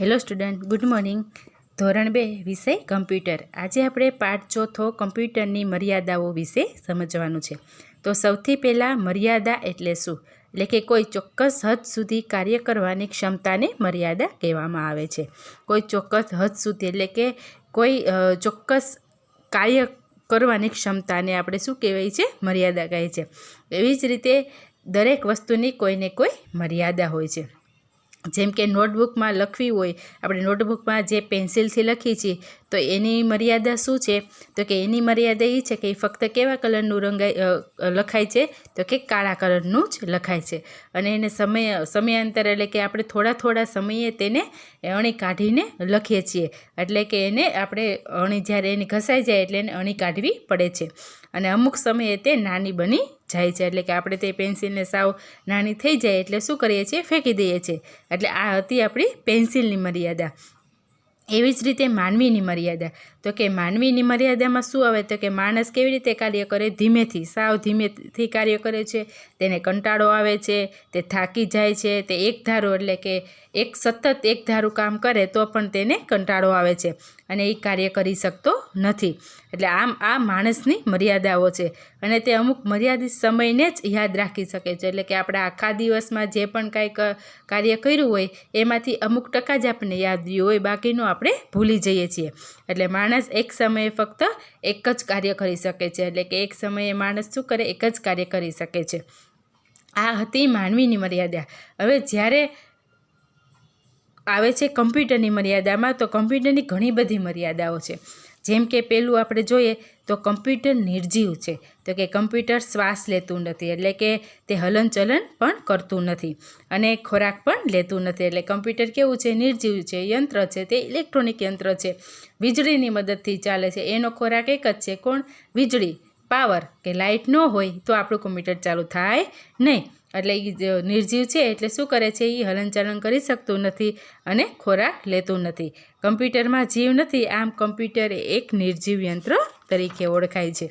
Hello student, good morning. ધોરણ બે વિષય કમ્પ્યુટર. આજે આપણે પાઠ ચોથો કમ્પ્યુટરની મર્યાદાઓ વિશે સમજવાનું છે. તો સૌથી પહેલાં મર્યાદા એટલે શું? એટલે કે કોઈ ચોક્કસ હદ સુધી કાર્ય કરવાની ક્ષમતાને મર્યાદા કહેવામાં આવે છે. કોઈ ચોક્કસ હદ સુધી એટલે કે કોઈ ચોક્કસ કાર્ય કરવાની ક્ષમતાને આપણે શું કહેવાય છે? મર્યાદા કહે છે. એવી જ રીતે દરેક વસ્તુની કોઈને કોઈ મર્યાદા હોય છે. જેમ કે નોટબુકમાં લખવી હોય આપણે નોટબુકમાં જે પેન્સિલથી લખીએ છીએ તો એની મર્યાદા શું છે? તો કે એની મર્યાદા એ છે કે એ ફક્ત કેવા કલરનું રંગાઈ લખાય છે? તો કે કાળા કલરનું જ લખાય છે. અને એને સમય, સમયાંતર એટલે કે આપણે થોડા થોડા સમયે તેને અણી કાઢીને લખીએ છીએ. એટલે કે એને આપણે અણી જ્યારે એની ઘસાઈ જાય એટલે એને અણી કાઢવી પડે છે. અને અમુક સમયે તે નાની બની જાય છે. એટલે કે આપણે તે પેન્સિલને સાવ નાની થઈ જાય એટલે શું કરીએ છીએ? ફેંકી દઈએ છીએ. એટલે આ હતી આપણી પેન્સિલની મર્યાદા. એવી જ રીતે માનવીની મર્યાદા. તો કે માનવીની મર્યાદામાં શું આવે? તો કે માણસ કેવી રીતે કાર્ય કરે? ધીમેથી, સાવ ધીમેથી કાર્ય કરે છે. તેને કંટાળો આવે છે, તે થાકી જાય છે, તે એક ધારો એટલે કે એક સતત એક ધારું કામ કરે તો પણ તેને કંટાળો આવે છે અને એ કાર્ય કરી શકતો નથી. એટલે આમ આ માણસની મર્યાદાઓ છે અને તે અમુક મર્યાદિત સમયને જ યાદ રાખી શકે છે. એટલે કે આપણે આખા દિવસમાં જે પણ કાંઈક કાર્ય કર્યું હોય, એમાંથી અમુક ટકા જ આપણને યાદ રહ્યું હોય, બાકીનું આપણે ભૂલી જઈએ છીએ. એટલે માણસ એક સમયે ફક્ત એક જ કાર્ય કરી શકે છે. એટલે કે એક સમયે માણસ શું કરે? એક જ કાર્ય કરી શકે છે. આ હતી માનવીની મર્યાદા. હવે જ્યારે આવે છે કમ્પ્યુટરની મર્યાદામાં, તો કમ્પ્યુટરની ઘણી બધી મર્યાદાઓ છે. જેમ કે પહેલું આપણે જોઈએ, તો કમ્પ્યુટર નિર્જીવ છે. તો કે કમ્પ્યુટર શ્વાસ લેતું નથી, એટલે કે તે હલનચલન પણ કરતું નથી અને ખોરાક પણ લેતું નથી. એટલે કમ્પ્યુટર કેવું છે? નિર્જીવ છે, યંત્ર છે, તે ઇલેક્ટ્રોનિક યંત્ર છે. વીજળીની મદદથી ચાલે છે. એનો ખોરાક એક જ છે. કોણ? વીજળી, પાવર, કે લાઇટ ન હોય તો આપણું કમ્પ્યુટર ચાલુ થાય નહીં. એટલે એ નિર્જીવ છે, એટલે શું કરે છે એ હલનચલન કરી શકતું નથી અને ખોરાક લેતું નથી. કમ્પ્યુટરમાં જીવ નથી, આમ કમ્પ્યુટર એક નિર્જીવ યંત્ર તરીકે ઓળખાય છે.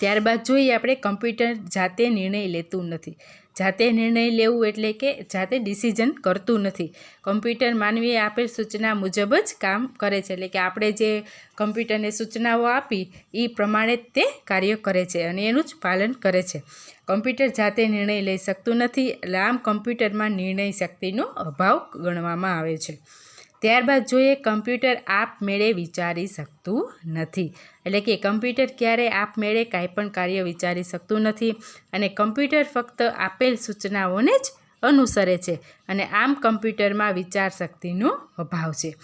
ત્યારબાદ જોઈએ આપણે કમ્પ્યુટર જાતે નિર્ણય લેતું નથી. જાતે નિર્ણય લેવું એટલે કે જાતે ડિસિઝન કરતું નથી. કમ્પ્યુટર માનવીએ આપેલ સૂચના મુજબ જ કામ કરે છે. એટલે કે આપણે જે કમ્પ્યુટરને સૂચનાઓ આપી એ પ્રમાણે તે કાર્ય કરે છે અને એનું જ પાલન કરે છે. કમ્પ્યુટર જાતે નિર્ણય લઈ શકતું નથી. એટલે આમ કમ્પ્યુટરમાં નિર્ણય શક્તિનો અભાવ ગણવામાં આવે છે. ત્યારબાદ જોઈએ કમ્પ્યુટર આપમેળે વિચારી શકતું નથી. એટલે કે કમ્પ્યુટર ક્યારેય આપમેળે કાંઈ પણ કાર્ય વિચારી શકતું નથી. અને કમ્પ્યુટર ફક્ત આપેલ સૂચનાઓને જ અનુસરે છે અને આમ કમ્પ્યુટરમાં વિચાર શક્તિનો અભાવ છે.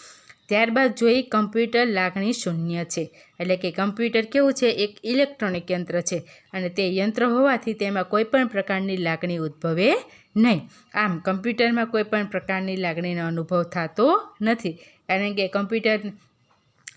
ત્યારબાદ જોઈ કમ્પ્યુટર લાગણી શૂન્ય છે, એટલે કે કમ્પ્યુટર કેવું છે, એક ઇલેક્ટ્રોનિક યંત્ર છે અને તે યંત્ર હોવાથી તેમાં કોઈપણ પ્રકારની લાગણી ઉદ્ભવે નહીં. આમ, કમ્પ્યુટરમાં કોઈ પણ પ્રકારની લાગણીનો અનુભવ થતો નથી. કારણ કે કમ્પ્યુટર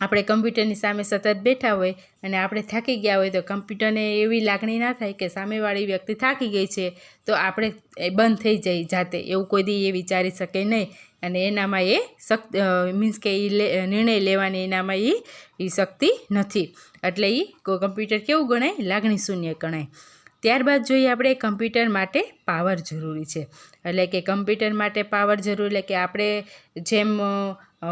આપણે કમ્પ્યુટરની સામે સતત બેઠા હોય અને આપણે થાકી ગયા હોય તો કમ્પ્યુટરને એવી લાગણી ના થાય કે સામેવાળી વ્યક્તિ થાકી ગઈ છે, તો આપણે એ બંધ થઈ જાય જાતે. એવું કોઈ દી એ વિચારી શકે નહીં. અને એનામાં એ શક્તિ મીન્સ કે એ નિર્ણય લેવાની એનામાં એ શક્તિ નથી. એટલે એ કમ્પ્યુટર કેવું ગણાય? લાગણી શૂન્ય ગણાય. ત્યારબાદ જોઈએ આપણે કમ્પ્યુટર માટે પાવર જરૂરી છે. એટલે કે કમ્પ્યુટર માટે પાવર જરૂરી, એટલે કે આપણે જેમ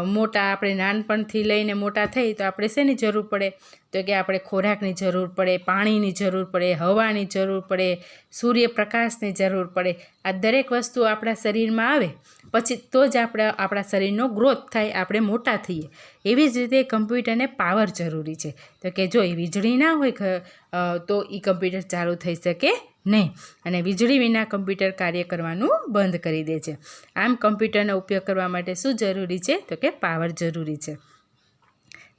મોટા, આપણે નાનપણથી લઈને મોટા થઈ તો આપણે શેની જરૂર પડે? તો કે આપણે ખોરાકની જરૂર પડે, પાણીની જરૂર પડે, હવાની જરૂર પડે, સૂર્યપ્રકાશની જરૂર પડે. આ દરેક વસ્તુ આપણા શરીરમાં આવે પછી તો જ આપણા આપણા શરીરનો ગ્રોથ થાય, આપણે મોટા થઈએ. એવી જ રીતે કમ્પ્યુટરને પાવર જરૂરી છે. તો કે જો એ વીજળી ના હોય તો એ કમ્પ્યુટર ચાલુ થઈ શકે નહીં. અને વીજળી વિના કમ્પ્યુટર કાર્ય કરવાનું બંધ કરી દે છે. આમ કમ્પ્યુટરનો ઉપયોગ કરવા માટે શું જરૂરી છે? તો કે પાવર જરૂરી છે.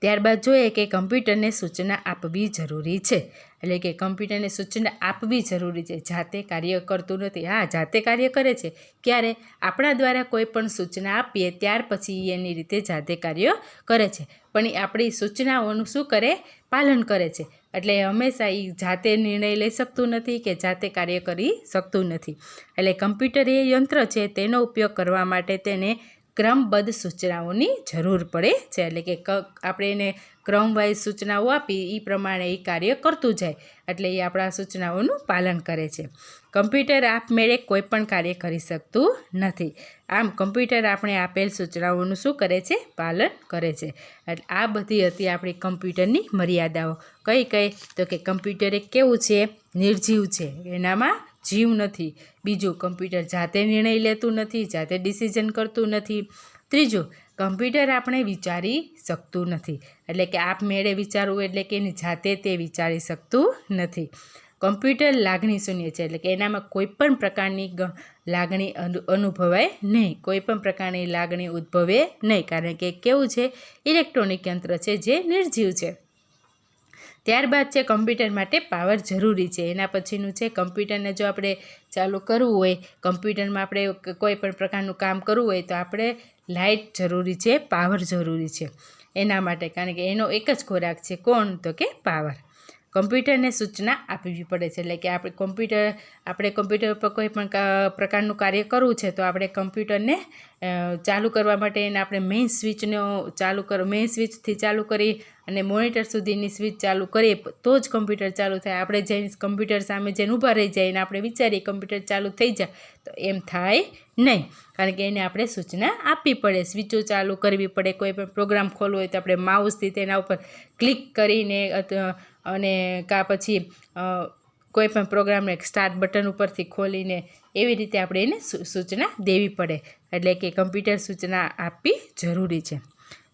ત્યારબાદ જોઈએ કે કમ્પ્યુટરને સૂચના આપવી જરૂરી છે. એટલે કે કમ્પ્યુટરને સૂચના આપવી જરૂરી છે. જાતે કાર્ય કરતું નથી. હા, જાતે કાર્ય કરે છે. ક્યારે? આપણા દ્વારા કોઈ પણ સૂચના આપીએ ત્યાર પછી એની રીતે જાતે કાર્ય કરે છે. પણ એ આપણી સૂચનાઓનું શું કરે? પાલન કરે છે. એટલે હંમેશા એ જાતે નિર્ણય લઈ શકતું નથી કે જાતે કાર્ય કરી શકતું નથી. એટલે કમ્પ્યુટર એ યંત્ર છે. તેનો ઉપયોગ કરવા માટે તેને ક્રમબદ્ધ સૂચનાઓની જરૂર પડે છે. એટલે કે ક, આપણે એને ક્રમવાઇઝ સૂચનાઓ આપી એ પ્રમાણે એ કાર્ય કરતું જાય. એટલે એ આપણા સૂચનાઓનું પાલન કરે છે. કમ્પ્યુટર આપમેળે કોઈ પણ કાર્ય કરી શકતું નથી. આમ, કમ્પ્યુટર આપણે આપેલ સૂચનાઓનું શું કરે છે? પાલન કરે છે. એટલે આ બધી હતી આપણી કમ્પ્યુટરની મર્યાદાઓ. કઈ કઈ? તો કે કમ્પ્યુટર એ કેવું છે? નિર્જીવ છે. એનામાં જીવ નથી. બીજું કમ્પ્યુટર જાતે નિર્ણય લેતું નથી, જાતે ડિસિઝન કરતું નથી. ત્રીજું, કમ્પ્યુટર આપણે વિચારી શકતું નથી. એટલે કે આપમેળે વિચારવું એટલે કે એની જાતે તે વિચારી શકતું નથી. કમ્પ્યુટર લાગણી શૂન્ય છે એટલે કે એનામાં કોઈ પણ પ્રકારની લાગણી અનુ- અનુભવાય નહીં. કોઈ પણ પ્રકારની લાગણી ઉદ્ભવે નહીં. કારણ કે કેવું છે? ઇલેક્ટ્રોનિક યંત્ર છે જે નિર્જીવ છે. ત્યારબાદ છે કમ્પ્યુટર માટે પાવર જરૂરી છે. એના પછીનું છે કમ્પ્યુટરને જો આપણે ચાલુ કરવું હોય, કમ્પ્યુટરમાં આપણે કોઈ પણ પ્રકારનું કામ કરવું હોય તો આપણે લાઇટ જરૂરી છે, પાવર જરૂરી છે. એના માટે કારણ કે એનો એક જ ખોરાક છે કોણ? તો કે પાવર. કમ્પ્યુટરને સૂચના આપવી પડે છે. એટલે કે આપણે કમ્પ્યુટર આપણે કમ્પ્યુટર પર કોઈ પણ પ્રકારનું કાર્ય કરવું છે, તો આપણે કમ્પ્યુટરને ચાલુ કરવા માટે એને આપણે મેઇન સ્વિચનો ચાલુ કર મેઇન સ્વિચથી ચાલુ કરી અને મોનિટર સુધીની સ્વિચ ચાલુ કરીએ, તો જ કમ્પ્યુટર ચાલુ થાય. આપણે જઈને કમ્પ્યુટર સામે જઈને ઊભા રહી જાય અને આપણે વિચારીએ કમ્પ્યુટર ચાલુ થઈ જાય, તો એમ થાય નહીં. કારણ કે એને આપણે સૂચના આપવી પડે, સ્વિચો ચાલુ કરવી પડે. કોઈ પણ પ્રોગ્રામ ખોલવો હોય તો આપણે માઉસથી તેના ઉપર ક્લિક કરીને અને કાં પછી કોઈપણ પ્રોગ્રામને સ્ટાર્ટ બટન ઉપરથી ખોલીને એવી રીતે આપણે એને સૂચના દેવી પડે. એટલે કે કમ્પ્યુટર સૂચના આપવી જરૂરી છે.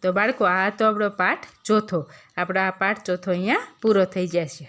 તો બાળકો, આ તો આપણો પાઠ ચોથો. આપણો આ પાઠ ચોથો અહીંયા પૂરો થઈ જશે